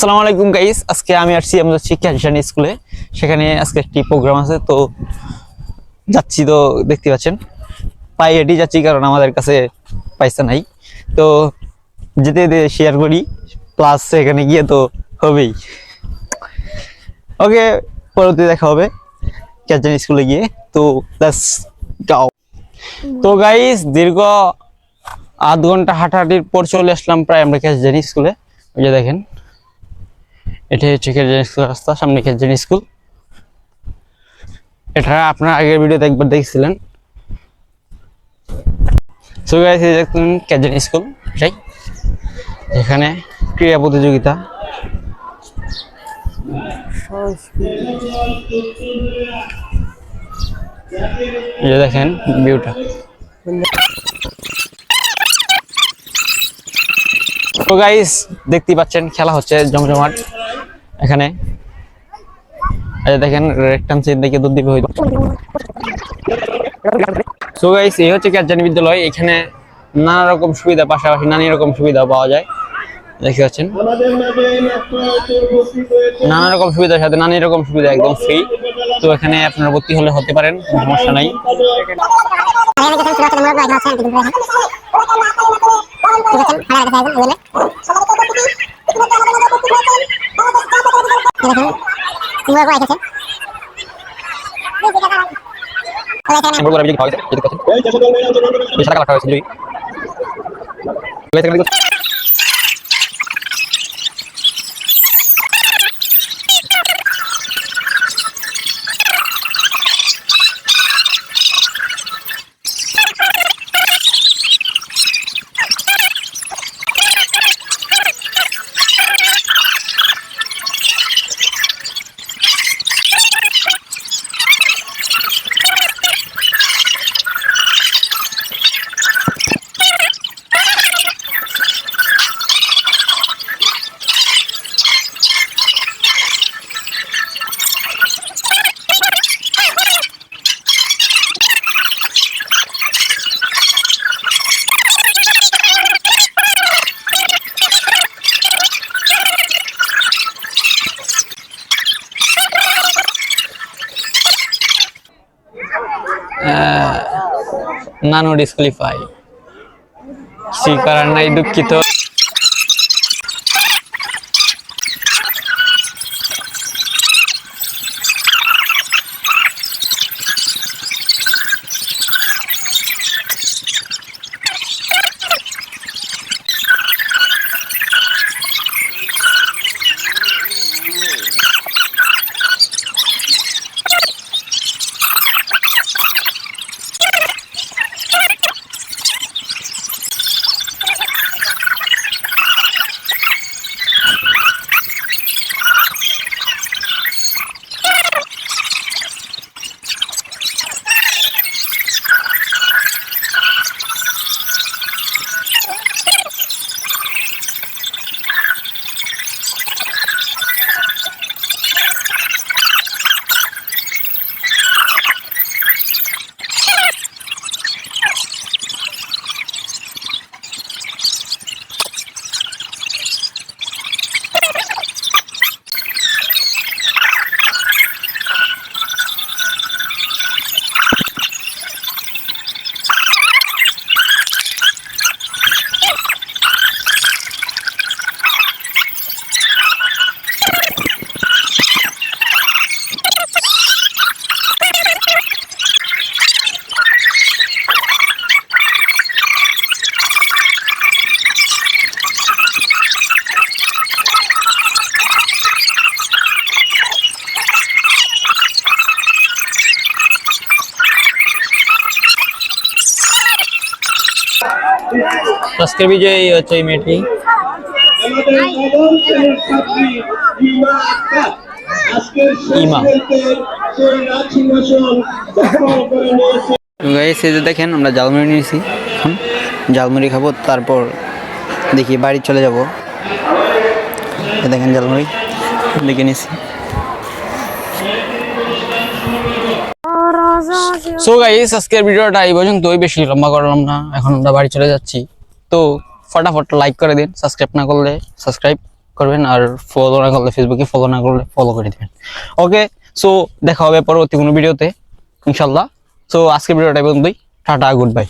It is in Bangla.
আসসালামু আলাইকুম গাইস আজকে আমি আসছি আমাদের শিক্ষা হিসান স্কুলে সেখানে আজকে একটি প্রোগ্রাম আছে, তো যাচ্ছি তো দেখতে পাচ্ছেন। পায়ে হেঁটেই যাচ্ছি, কারণ আমাদের কাছে পয়সা নাই। তো যেতে যেতে শেয়ার করি প্লাস সেখানে গিয়ে তো হবেই। ওকে পরবর্তী দেখা হবে ক্যাচান স্কুলে গিয়ে। তো লেটস গাও তো গাইস দীর্ঘ আধ ঘণ্টা হাঁটাহাঁটির পর চলে আসলাম প্রায় আমরা ক্যাচান স্কুলে ওই যে দেখেন। এটা হচ্ছে কেজেন স্কুল রাস্তা, সামনে কেজেন স্কুল। এটা আপনার আগের ভিডিওতে একবার দেখছিলেন। সো গাইস স্কুল এটাই এখানে ক্রীড়া প্রতিযোগিতা। দেখেন ভিউটা। তো গাইস দেখতে পাচ্ছেন খেলা হচ্ছে জমজমাট। এখানে। দেখেন রেক্টান সিট দেখে দুধ দিবে হইতো সো গাইস এই হচ্ছে ক্যাচানি বিদ্যালয়। এখানে নানা রকম সুবিধা, পাশাপাশি নানা রকম সুবিধা পাওয়া যায়। দেখতে হয়েছে নানা রকম সুবিধার সাথে নানা রকম সুবিধা একদম ফ্রি তো এখানে আপনারা ভর্তি হলে হতে পারেন সমস্যা নাই। বড় বড় ভিডিও খাওয়া হয়েছে দেখতে পাচ্ছেন এই চেষ্টা করবেন অংশগ্রহণ করবেন এই সাদা কালার হয়েছে যদি। নানো ডিসক্লিফাই কিছুই করার নাই দুঃখিত আজকের বিজয়ী হচ্ছে এই মেয়েটি আমাদের নবম শ্রেণির ছাত্রী ইমা আক্তার আজকের ইমা। শেষ সেই করে নিয়েছে গাইস এই যে দেখেন, আমরা জালমুড়ি নিয়েছি এখন। জালমুড়ি খাব, তারপর দেখি বাড়ি চলে যাব। দেখেন জালমুড়ি দেখে নিয়েছি সো গাইস আজকের ভিডিওটা এই পর্যন্তই। বেশি লম্বা করলাম না। এখন আমরা বাড়ি চলে যাচ্ছি। তো ফটাফট লাইক করে দিন সাবস্ক্রাইব না করলে সাবস্ক্রাইব করবেন আর ফলো না করলে ফেসবুকে ফলো না করলে ফলো করে দিবেন। ওকে সো দেখা হবে পরবর্তী কোনো ভিডিওতে ইনশাল্লাহ সো আজকে ভিডিওটা পর্যন্তই। Tata good bye